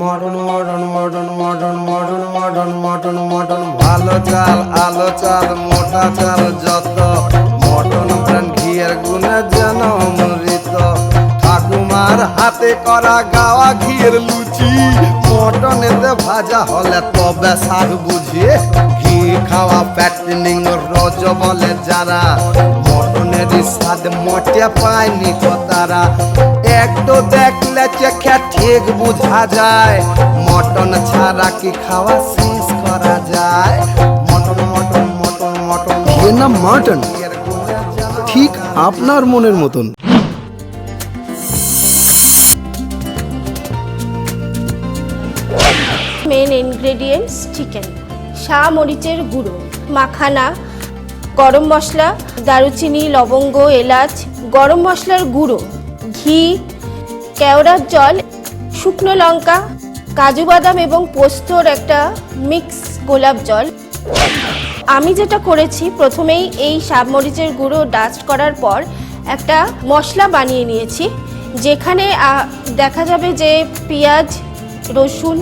Mutton mutton mutton mutton mutton mutton mutton mutton ভালো চাল, আলো চাল, মোটা চাল যত। মটন প্রাণ, ঘিয়ের গুণে যেন অমৃত। ঠাকুমার হাতে করা গাওয়া ঘিয়ের লুচি। মটনেতে ভাজা হলে তবে স্বাদ বুঝিয়ে ঘি খাওয়া প্যাটিনিং রজ বলে যারা। মটনের স্বাদ মোটে পায়নি তারা একটু দেখলে চেখে ঠিক বোঝা যায় মটন ছাড়া কি খাওয়া শেষ করা যায়? মটন মটন মটন মটন এর নাম মাটন ঠিক আপনার মনের মতন। মেন ইনগ্রেডিয়েন্টস চিকেন শাহ মরিচের গুঁড়ো মাখানা গরম মশলা, দারুচিনি, লবঙ্গ, এলাচ, গরম মশলার গুঁড়ো, ঘি, কেওড়ার জল, শুকনো লঙ্কা, কাজু বাদাম এবং পোস্তর একটা মিক্স গোলাপ জল। আমি যেটা করেছি, প্রথমেই এই সাবমরিচের গুঁড়ো ডাস্ট করার পর একটা মশলা বানিয়ে নিয়েছি, যেখানে দেখা যাবে যে পেঁয়াজ, রসুন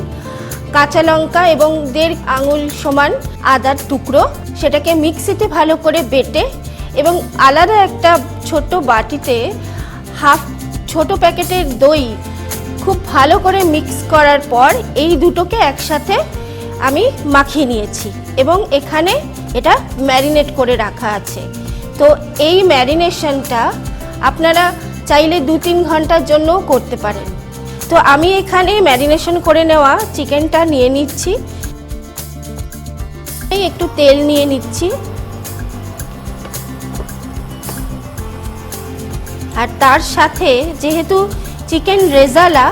কাঁচা লঙ্কা এবং দেড় আঙুল সমান আদার টুকরো, সেটাকে মিক্সিতে ভালো করে বেটে এবং আলাদা একটা ছোট বাটিতে হাফ ছোট প্যাকেটের দই খুব ভালো করে মিক্স করার পর এই দুটোকে একসাথে আমি মাখিয়ে নিয়েছি এবং এখানে এটা ম্যারিনেট করে রাখা আছে। তো এই ম্যারিনেশনটা আপনারা চাইলে দু তিন ঘণ্টার জন্যও করতে পারেন। তো আমি এখানে ম্যারিনেশন করে নেওয়া চিকেনটা নিয়ে নিচ্ছি। একটু তেল নিয়ে নিচ্ছি। আর তার সাথে যেহেতু চিকেন রেজালা,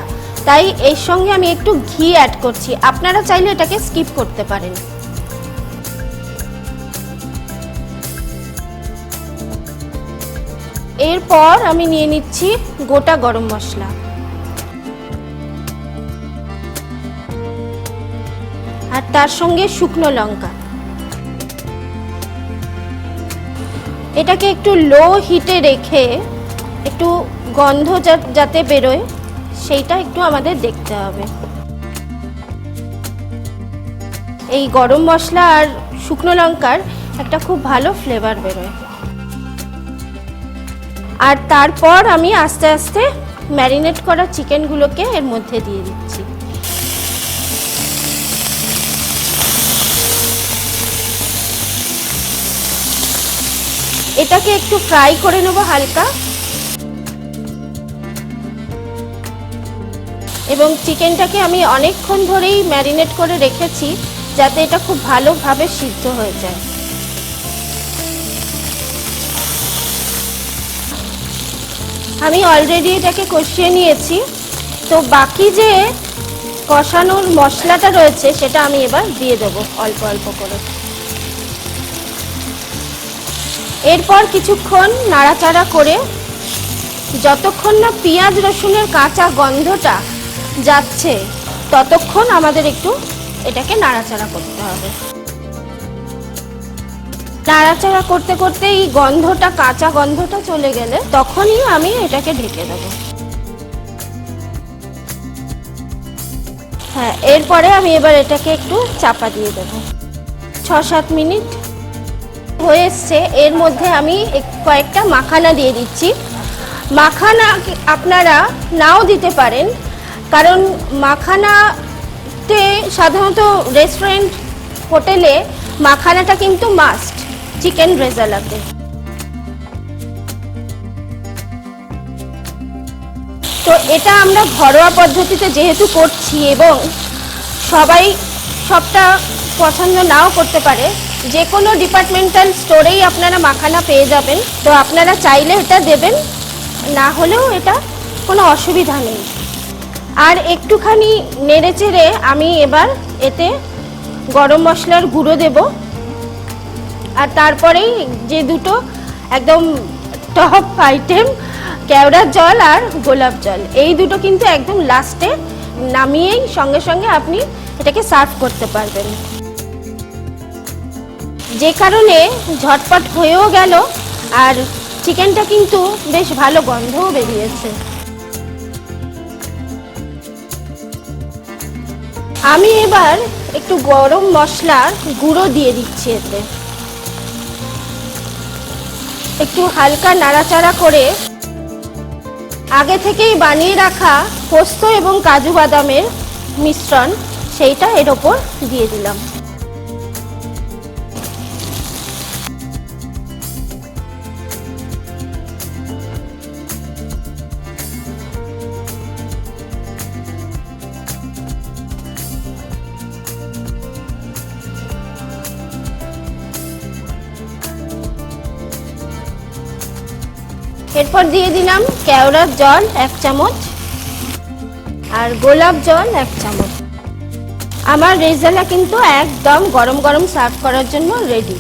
তাই এর সঙ্গে আমি একটু ঘি অ্যাড করছি। আপনারা চাইলে এটাকে স্কিপ করতে পারেন। এরপর আমি নিয়ে নিচ্ছি গোটা গরম মশলা। তার সঙ্গে শুকনো লঙ্কা। এটাকে একটু লো হিটে রেখে একটু গন্ধ যাতে বেরোয়, সেইটা একটু আমাদের দেখতে হবে। এই গরম মশলা আর শুকনো লঙ্কার একটা খুব ভালো ফ্লেভার বেরোয়। আর তারপর আমি আস্তে আস্তে ম্যারিনেট করা চিকেনগুলোকে এর মধ্যে দিয়ে দিচ্ছি। এটাকে একটু ফ্রাই করে নেব হালকা। এবং চিকেনটাকে আমি অনেকক্ষণ ধরেই ম্যারিনেট করে রেখেছি, যাতে এটা খুব ভালোভাবে সিদ্ধ হয়ে যায়। আমি অলরেডি এটাকে কষিয়ে নিয়েছি। তো বাকি যে কষানোর মশলাটা রয়েছে, সেটা আমি এবার দিয়ে দেবো অল্প অল্প করে। এরপর কিছুক্ষণ নাড়াচাড়া করে যতক্ষণ না পেঁয়াজ রসুনের কাঁচা গন্ধটা যাচ্ছে, ততক্ষণ আমাদের একটু এটাকে নাড়াচাড়া করতে হবে। নাড়াচাড়া করতে করতে এই গন্ধটা, কাঁচা গন্ধটা চলে গেলে তখনই আমি এটাকে ঢেকে দেবো। হ্যাঁ এরপরে আমি এবার এটাকে একটু চাপা দিয়ে দেবো। ছ সাত মিনিট হয়ে এসছে। এর মধ্যে আমি কয়েকটা মাখানা দিয়ে দিচ্ছি। মাখানা আপনারা নাও দিতে পারেন। কারণ মাখানাতে সাধারণত রেস্টুরেন্ট, হোটেলে মাখানাটা কিন্তু মাস্ট, চিকেন রেজালাতে। তো এটা আমরা ঘরোয়া পদ্ধতিতে যেহেতু করছি এবং সবাই সবটা পছন্দ নাও করতে পারে যে কোনো ডিপার্টমেন্টাল স্টোরেই আপনারা মাখানা পেয়ে যাবেন। তো আপনারা চাইলে এটা দেবেন, না হলেও এটা কোনো অসুবিধা নেই। আর একটুখানি নেড়ে চেড়ে আমি এবার এতে গরম মশলার গুঁড়ো দেব। আর তারপরেই যে দুটো একদম টপ আইটেম কেওড়ার জল আর গোলাপ জল, এই দুটো কিন্তু একদম লাস্টে নামিয়েই সঙ্গে সঙ্গে আপনি এটাকে সার্ভ করতে পারবেন। যে কারণে ঝটপট হয়েও গেল আর চিকেনটা কিন্তু বেশ ভালো গন্ধও বেরিয়েছে। আমি এবার একটু গরম মশলার গুঁড়ো দিয়ে দিচ্ছি এতে। একটু হালকা নাড়াচাড়া করে আগে থেকেই বানিয়ে রাখা পোস্ত এবং কাজু বাদামের মিশ্রণ, সেইটা এর ওপর দিয়ে দিলাম। এরপর দিয়ে দিলাম কেওড়ার জল এক চামচ আর গোলাপ জল এক চামচ। আমার রেজালা কিন্তু একদম গরম গরম সার্ভ করার জন্য রেডি